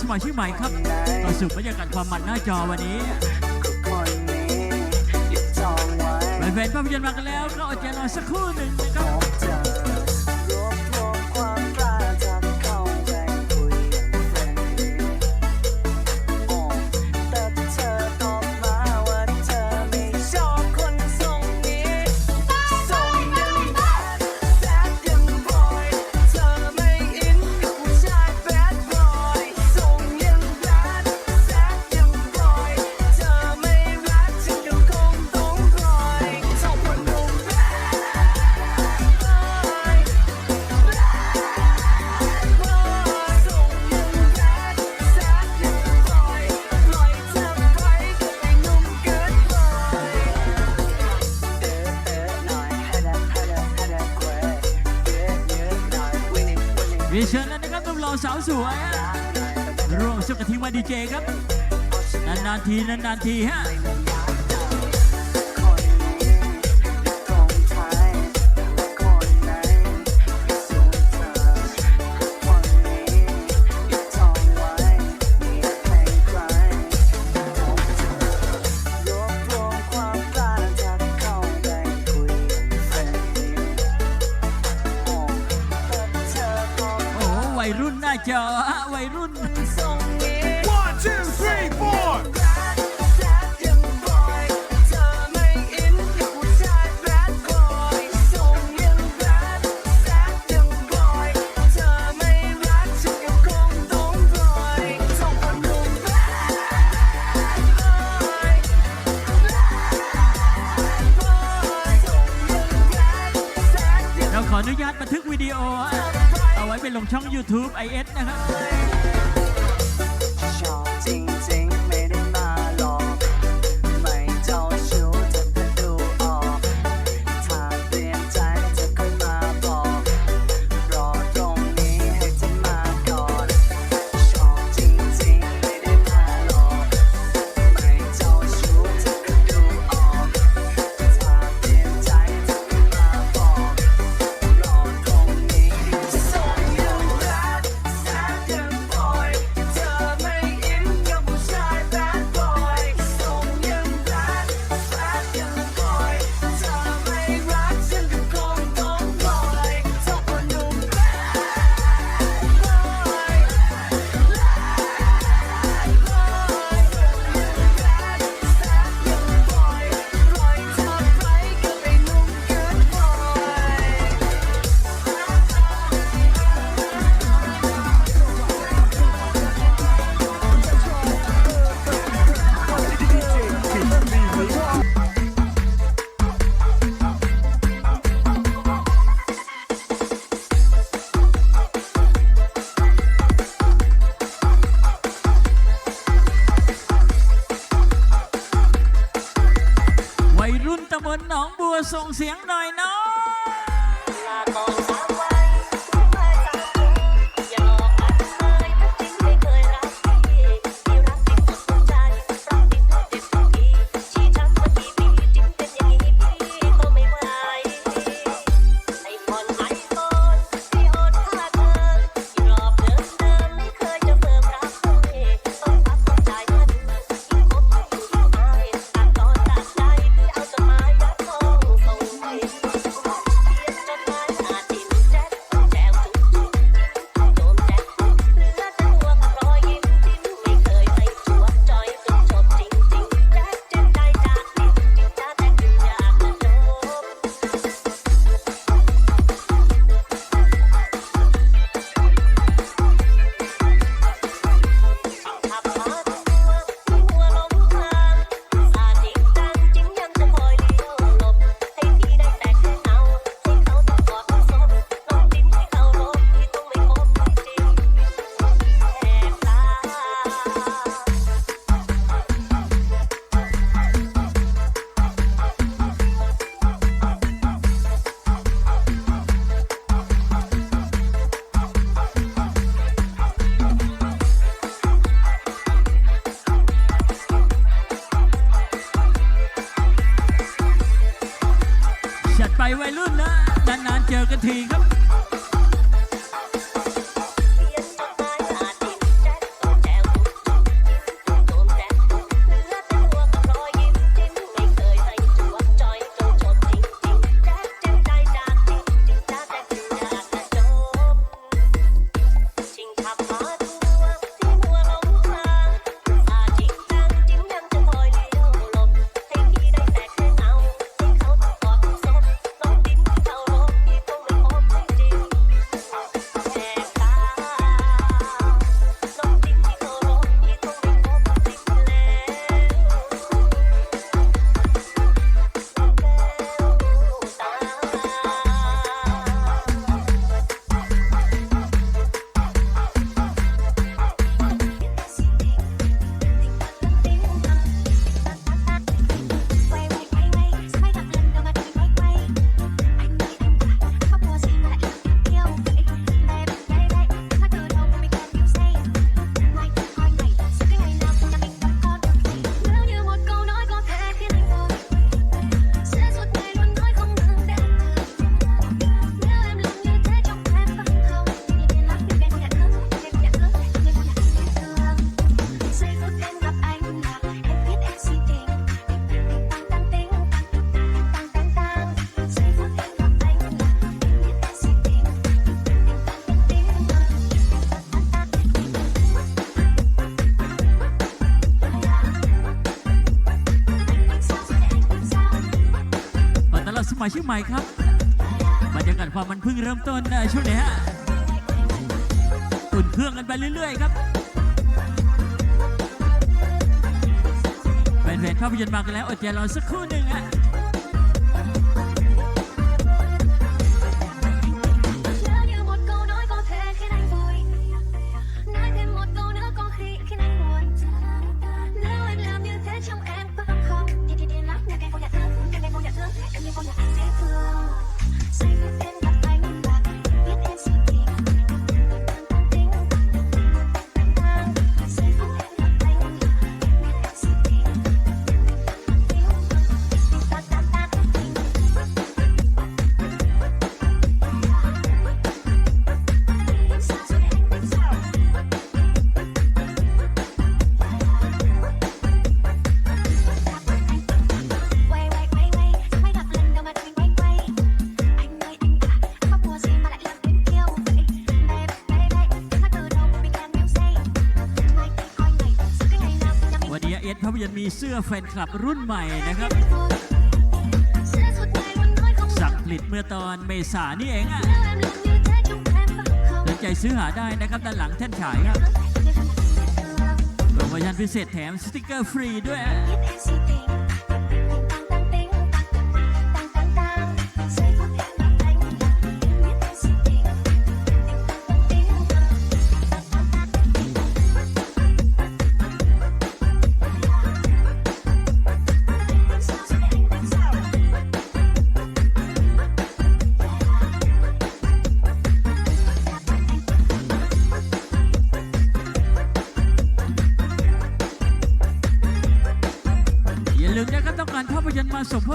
สมาชิกใหม่ครับต่อสู่บรรยากาศความมันหน้าจอวันนี้แฟนๆภาพยนตร์มากันแล้วก็อดใจรอสักครู่หนึ่งนะครับ สาวสวยร่วมสุกัะทิมาดีเจครับ นานๆทีนานๆทีฮะ วัยรุ่น Oh, I... เราขออนุญาตบันทึกวิดีโอ เอาไว้ไปลงช่อง YouTube IS นะครับ บัวส่งเสียงหน่อยเนาะน ไปวัยรุ่นนะนานๆเจอกันทีครับ มาชื่อใหม่ครับบรรยากาศความมันเพิ่งเริ่มต้นช่วงนี้ฮะอุ่นเครื่องกันไปเรื่อยๆครับแฟนๆภาพยนตร์มากันแล้วอดใจรอสักครู่หนึ่งฮะ Sing. ยังมีเสื้อแฟนคลับรุ่นใหม่นะครับ สั่งผลิตเมื่อตอนเมษานี่เองอะสนใจซื้อหาได้นะครับ ด้านหลังแท่นขายครับโปรโมชั่นพิเศษแถมสติกเกอร์ฟรีด้วย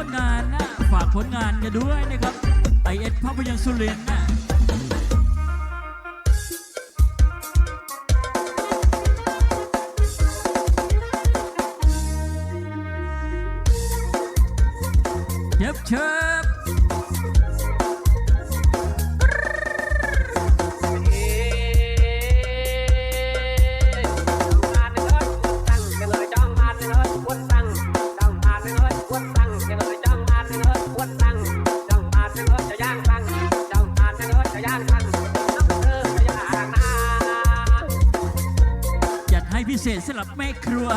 ลงานนะฝากผลงานกันด้วยนะครับไอเอสภาพยนตร์สุรินนะเย็บเชิญ ครัว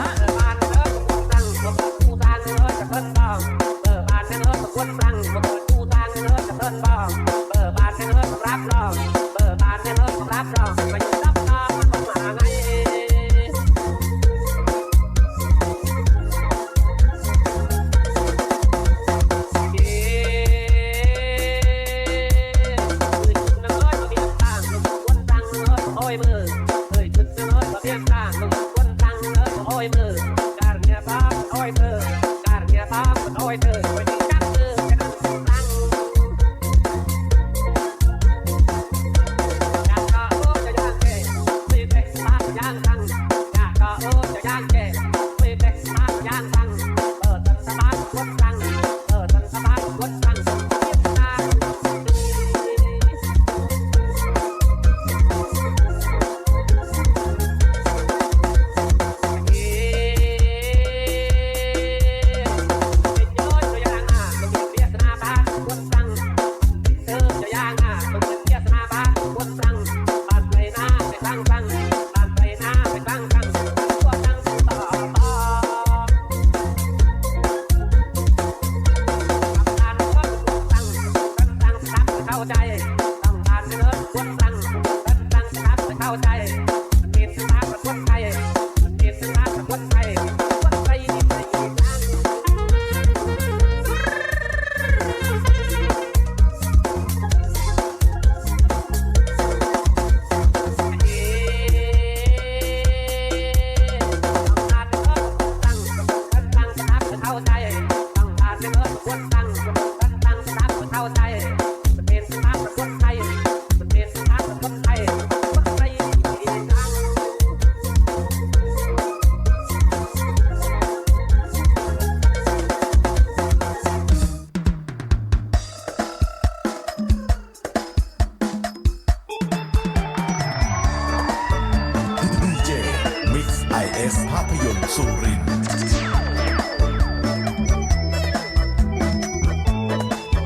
รับรองเบอร์บานเนื้อนรับรองไปรัง